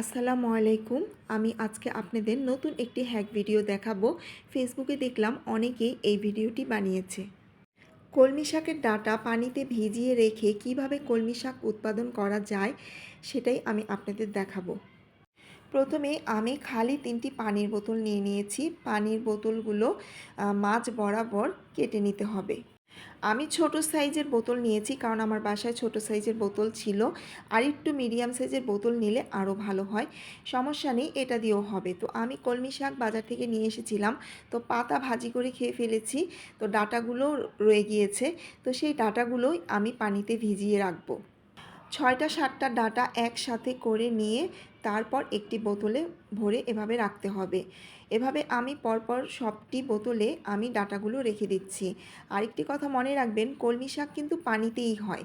আসসালামু আলাইকুম। আমি আজকে আপনাদের নতুন একটি হ্যাক ভিডিও দেখাবো। ফেসবুকে দেখলাম অনেকেই এই ভিডিওটি বানিয়েছে। কলমি শাকের ডাটা পানিতে ভিজিয়ে রেখে কীভাবে কলমি শাক উৎপাদন করা যায়, সেটাই আমি আপনাদের দেখাবো। প্রথমে আমি খালি তিনটি পানির বোতল নিয়ে নিয়েছি। পানির বোতলগুলো মাঝ বরাবর কেটে নিতে হবে। আমি ছোট সাইজের বোতল নিয়েছি কারণ আমার বাসায় ছোট সাইজের বোতল ছিল। আর একটু মিডিয়াম সাইজের বোতল নিলে আরও ভালো হয়। সমস্যা নেই, এটা দিয়েও হবে। তো আমি কলমি শাক বাজার থেকে নিয়ে এসেছিলাম। তো পাতা ভাজি করে খেয়ে ফেলেছি। তো ডাটাগুলো রয়ে গিয়েছে। তো সেই ডাটাগুলোই আমি পানিতে ভিজিয়ে রাখব। ছয়টা সাতটা ডাটা একসাথে করে নিয়ে তারপর একটি বোতলে ভরে এভাবে রাখতে হবে। এভাবে আমি পরপর সবটি বোতলে আমি ডাটাগুলো রেখে দিচ্ছি। আরেকটি কথা মনে রাখবেন, কলমি শাক কিন্তু পানিতেই হয়।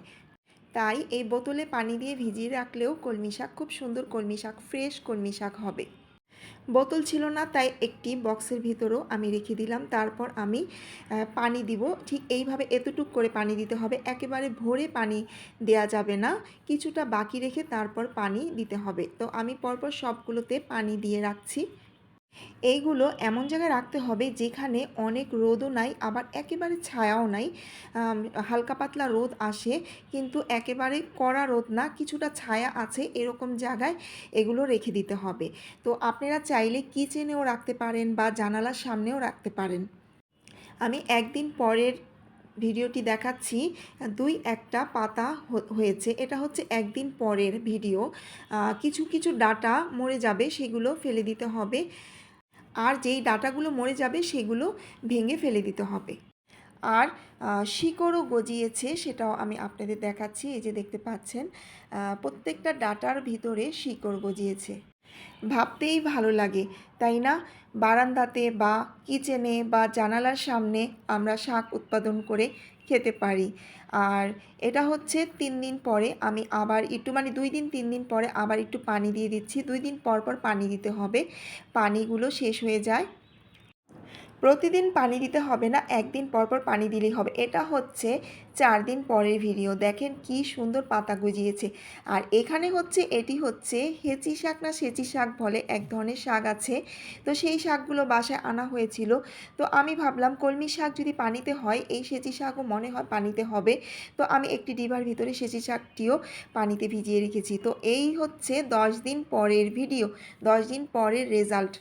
তাই এই বোতলে পানি দিয়ে ভিজিয়ে রাখলেও কলমি শাক খুব সুন্দর কলমি শাক, ফ্রেশ কলমি শাক হবে। বোতল ছিল না, তাই একটি বক্সের ভিতরেও আমি রেখে দিলাম। তারপর আমি পানি দিব। ঠিক এইভাবে এতটুক করে পানি দিতে হবে। একেবারে ভরে পানি দেয়া যাবে না। কিছুটা বাকি রেখে তারপর পানি দিতে হবে। তো আমি পরপর সবগুলোতে পানি দিয়ে রাখছি। এইগুলো এমন জায়গায় রাখতে হবে যেখানে অনেক রোদও নাই, আবার একেবারে ছায়াও নাই। হালকা পাতলা রোদ আসে, কিন্তু একেবারে কড়া রোদ না, কিছুটা ছায়া আছে এরকম জায়গায় এগুলো রেখে দিতে হবে। তো আপনারা চাইলে কিচেনেও রাখতে পারেন বা জানালার সামনেও রাখতে পারেন। আমি একদিন পরের ভিডিওটি দেখাচ্ছি। দুই একটা পাতা হয়েছে। এটা হচ্ছে একদিন পরের ভিডিও। কিছু কিছু ডাটা মরে যাবে, সেগুলো ফেলে দিতে হবে। আর যেই ডাটাগুলো মরে যাবে সেগুলো ভেঙে ফেলে দিতে হবে। আর শিকড়ও গজিয়েছে সেটাও আমি আপনাদের দেখাচ্ছি, এই যে দেখতে পাচ্ছেন প্রত্যেকটা ডাটার ভিতরে শিকড় গজিয়েছে। ভাবতেই ভালো লাগে, তাই না? বারান্দাতে বা কিচেনে বা জানালার সামনে আমরা শাক উৎপাদন করে খেতে পারি। আর এটা হচ্ছে তিন দিন পরে আমি আবার একটু মানে দুই দিন, তিন দিন পরে আবার একটু পানি দিয়ে দিচ্ছি। দুই দিন পর পর পানি দিতে হবে। পানিগুলো শেষ হয়ে যায়। প্রতিদিন পানি দিতে হবে না, একদিন পর পর পানি দিলেই হবে। এটা হচ্ছে চার দিন পরের ভিডিও। দেখেন কি সুন্দর পাতা গজিয়েছে। আর এখানে হচ্ছে, এটি হচ্ছে হেঁচি শাক না সেচি শাক বলে এক ধরনের শাক আছে। তো সেই শাকগুলো বাসায় আনা হয়েছিল। তো আমি ভাবলাম, কলমি শাক যদি পানিতে হয়, এই সেচি শাকও মনে হয় পানিতে হবে। তো আমি একটি ডিবার ভিতরে সেচি শাকটিও পানিতে ভিজিয়ে রেখেছি। তো এই হচ্ছে দশ দিন পরের ভিডিও, দশ দিন পরের রেজাল্ট।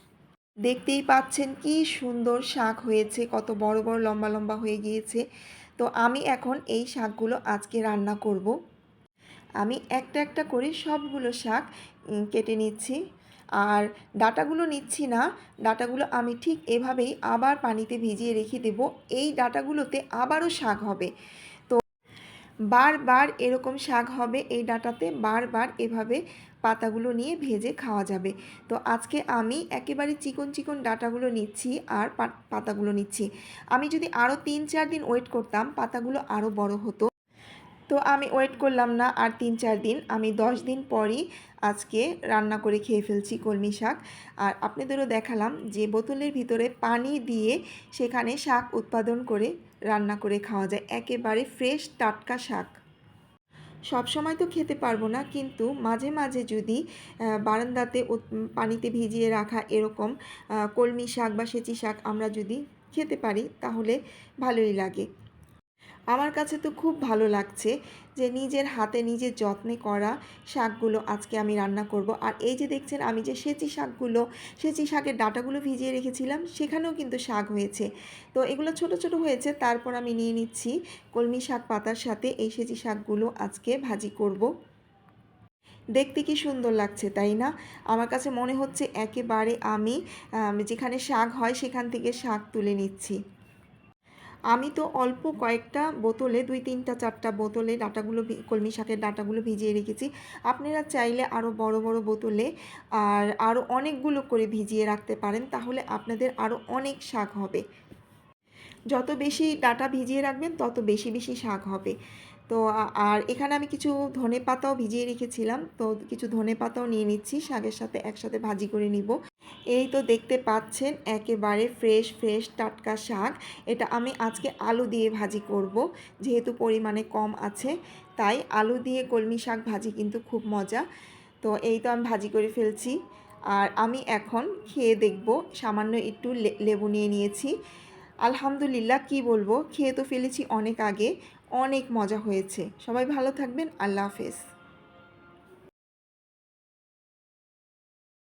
দেখতেই পাচ্ছেন কি সুন্দর শাক হয়েছে, কত বড় বড় লম্বা লম্বা হয়ে গিয়েছে। তো আমি এখন এই শাকগুলো আজকে রান্না করব। আমি একটা একটা করে সবগুলো শাক কেটে নিচ্ছি। আর ডাটাগুলো নিচ্ছি না, ডাটাগুলো আমি ঠিক এভাবেই আবার পানিতে ভিজিয়ে রেখে দেব। এই ডাটাগুলোতে আবারও শাক হবে। তো বারবার এরকম শাক হবে এই ডাটাতে, বারবার এভাবে পাতাগুলো নিয়ে ভেজে খাওয়া যাবে। তো আজকে আমি একেবারে চিকন চিকন ডাটাগুলো নিচ্ছি আর পাতাগুলো নিচ্ছি। আমি যদি আরও তিন চার দিন ওয়েট করতাম, পাতাগুলো আরও বড় হতো। তো আমি ওয়েট করলাম না আর তিন চার দিন। আমি দশ দিন পরই আজকে রান্না করে খেয়ে ফেলছি কলমি শাক। আর আপনাদেরও দেখালাম যে বোতলের ভিতরে পানি দিয়ে সেখানে শাক উৎপাদন করে রান্না করে খাওয়া যায়। একেবারে ফ্রেশ টাটকা শাক। সব সময় তো খেতে পারব না, কিন্তু মাঝে মাঝে যদি বারান্দাতে পানিতে ভিজিয়ে রাখা এরকম কলমি শাক বা সেচি শাক আমরা যদি খেতে পারি, তাহলে ভালোই লাগে। আমার কাছে তো খুব ভালো লাগছে যে নিজের হাতে নিজের যত্নে করা শাকগুলো আজকে আমি রান্না করব। আর এই যে দেখছেন আমি যে সেচি শাকগুলো, সেচি শাকের ডাটাগুলো ভিজিয়ে রেখেছিলাম, সেখানেও কিন্তু শাক হয়েছে। তো এগুলো ছোট ছোট হয়েছে, তারপর আমি নিয়ে নিচ্ছি কলমি শাক পাতার সাথে এই সেচি শাকগুলো আজকে ভাজি করব। দেখতে কি সুন্দর লাগছে, তাই না? আমার কাছে মনে হচ্ছে একেবারে আমি যেখানে শাক হয় সেখান থেকে শাক তুলে নিচ্ছি। আমি তো অল্প কয়েকটা বোতলে, দুই তিনটা চারটা বোতলে ডাটাগুলো কলমি শাকের ডাটাগুলো ভিজিয়ে রেখেছি। আপনারা চাইলে আরও বড় বড় বোতলে আর আরও অনেকগুলো করে ভিজিয়ে রাখতে পারেন, তাহলে আপনাদের আরও অনেক শাক হবে। যত বেশি ডাটা ভিজিয়ে রাখবেন, তত বেশি বেশি শাক হবে। তো আর এখানে আমি কিছু ধনে পাতাও ভিজিয়ে রেখেছিলাম। তো কিছু ধনে পাতাও নিয়ে নিচ্ছি, শাকের সাথে একসাথে ভাজি করে নিব। এই তো দেখতে পাচ্ছেন, একেবারে ফ্রেশ ফ্রেশ টাটকা শাক। এটা আমি আজকে আলু দিয়ে ভাজি করব, যেহেতু পরিমাণে কম আছে। তাই আলু দিয়ে কলমি শাক ভাজি কিন্তু খুব মজা। তো এই তো আমি ভাজি করে ফেলছি। আর আমি এখন খেয়ে দেখব, সামান্য একটু লেবু নিয়ে নিয়েছি। আলহামদুলিল্লাহ, কি বলব? খেয়ে তো ফেলেছি অনেক আগে। অনেক মজা হয়েছে। সবাই ভালো থাকবেন। আল্লাহ হাফেজ।